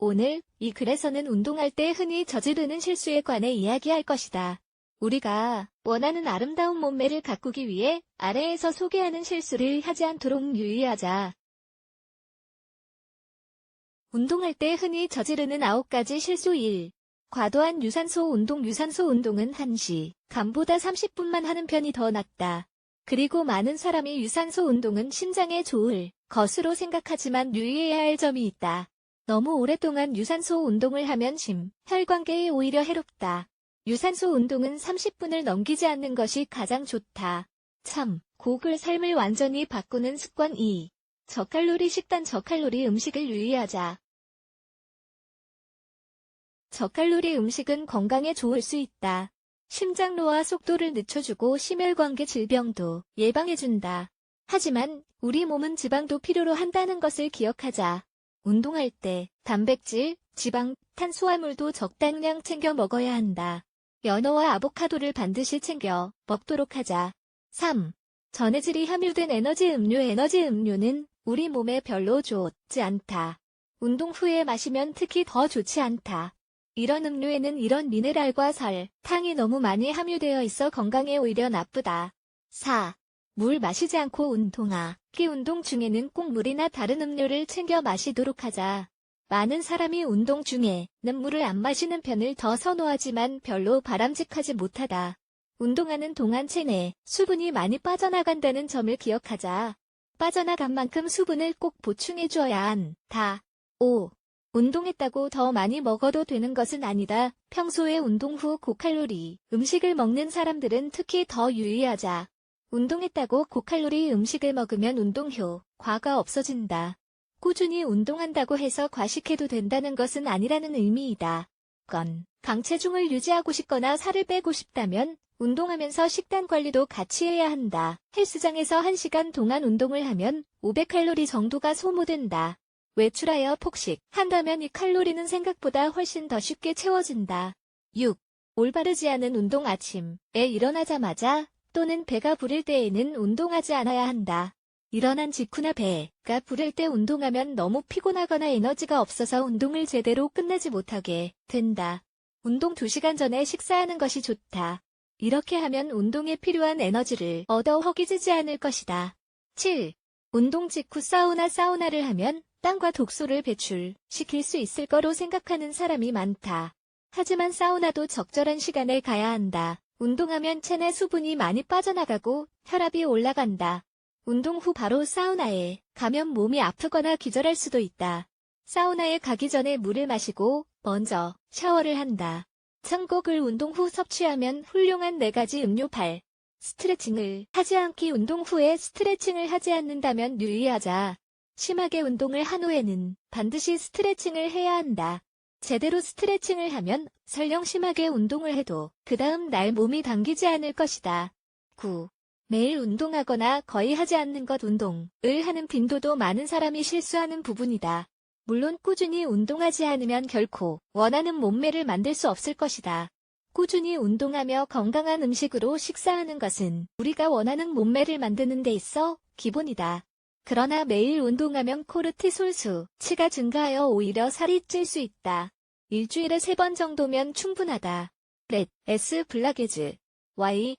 오늘 이 글에서는 운동할 때 흔히 저지르는 실수에 관해 이야기할 것이다. 우리가 원하는 아름다운 몸매를 가꾸기 위해 아래에서 소개하는 실수를 하지 않도록 유의하자. 운동할 때 흔히 저지르는 9가지 실수 1. 과도한 유산소 운동 유산소 운동은 1시, 간보다 30분만 하는 편이 더 낫다. 그리고 많은 사람이 유산소 운동은 심장에 좋을 것으로 생각하지만 유의해야 할 점이 있다. 너무 오랫동안 유산소 운동을 하면 심, 혈관계에 오히려 해롭다. 유산소 운동은 30분을 넘기지 않는 것이 가장 좋다. 참, 고글 삶을 완전히 바꾸는 습관 2. 저칼로리 식단 저칼로리 음식을 유의하자. 저칼로리 음식은 건강에 좋을 수 있다. 심장로와 속도를 늦춰주고 심혈관계 질병도 예방해준다. 하지만 우리 몸은 지방도 필요로 한다는 것을 기억하자. 운동할 때 단백질, 지방, 탄수화물도 적당량 챙겨 먹어야 한다. 연어와 아보카도를 반드시 챙겨 먹도록 하자. 3. 전해질이 함유된 에너지 음료 에너지 음료는 우리 몸에 별로 좋지 않다. 운동 후에 마시면 특히 더 좋지 않다. 이런 음료에는 이런 미네랄과 살, 탕이 너무 많이 함유되어 있어 건강에 오히려 나쁘다. 4. 물 마시지 않고 운동하기 운동 중에는 꼭 물이나 다른 음료를 챙겨 마시도록 하자. 많은 사람이 운동 중에는 물을 안 마시는 편을 더 선호하지만 별로 바람직하지 못하다. 운동하는 동안 체내 수분이 많이 빠져나간다는 점을 기억하자. 빠져나간 만큼 수분을 꼭 보충해 주어야 한다. 5. 운동했다고 더 많이 먹어도 되는 것은 아니다. 평소에 운동 후 고칼로리 음식을 먹는 사람들은 특히 더 유의하자. 운동했다고 고칼로리 음식을 먹으면 운동 효 과가 없어진다. 꾸준히 운동한다고 해서 과식해도 된다는 것은 아니라는 의미이다. 건 강체중을 유지하고 싶거나 살을 빼고 싶다면 운동하면서 식단 관리도 같이 해야 한다. 헬스장에서 1시간 동안 운동을 하면 500칼로리 정도가 소모된다. 외출하여 폭식 한다면 이 칼로리는 생각보다 훨씬 더 쉽게 채워진다. 6. 올바르지 않은 운동 아침에 일어나자마자 또는 배가 부를 때에는 운동하지 않아야 한다. 일어난 직후나 배가 부를 때 운동하면 너무 피곤하거나 에너지가 없어서 운동을 제대로 끝내지 못하게 된다. 운동 2시간 전에 식사하는 것이 좋다. 이렇게 하면 운동에 필요한 에너지를 얻어 허기지지 않을 것이다. 7. 운동 직후 사우나 사우나를 하면 땀과 독소를 배출시킬 수 있을 거로 생각하는 사람이 많다. 하지만 사우나도 적절한 시간에 가야 한다. 운동하면 체내 수분이 많이 빠져나가고 혈압이 올라간다. 운동 후 바로 사우나에 가면 몸이 아프거나 기절할 수도 있다. 사우나에 가기 전에 물을 마시고 먼저 샤워를 한다. 참고글 운동 후 섭취하면 훌륭한 4가지 음료 8. 스트레칭을 하지 않기 운동 후에 스트레칭을 하지 않는다면 유의하자. 심하게 운동을 한 후에는 반드시 스트레칭을 해야 한다. 제대로 스트레칭을 하면 설령 심하게 운동을 해도 그 다음 날 몸이 당기지 않을 것이다. 9. 매일 운동하거나 거의 하지 않는 것 운동을 하는 빈도도 많은 사람이 실수하는 부분이다. 물론 꾸준히 운동하지 않으면 결코 원하는 몸매를 만들 수 없을 것이다. 꾸준히 운동하며 건강한 음식으로 식사하는 것은 우리가 원하는 몸매를 만드는 데 있어 기본이다. 그러나 매일 운동하면 코르티솔 수 치가 증가하여 오히려 살이 찔 수 있다. 일주일에 3번 정도면 충분하다. 렛, S 블라게즈, Y,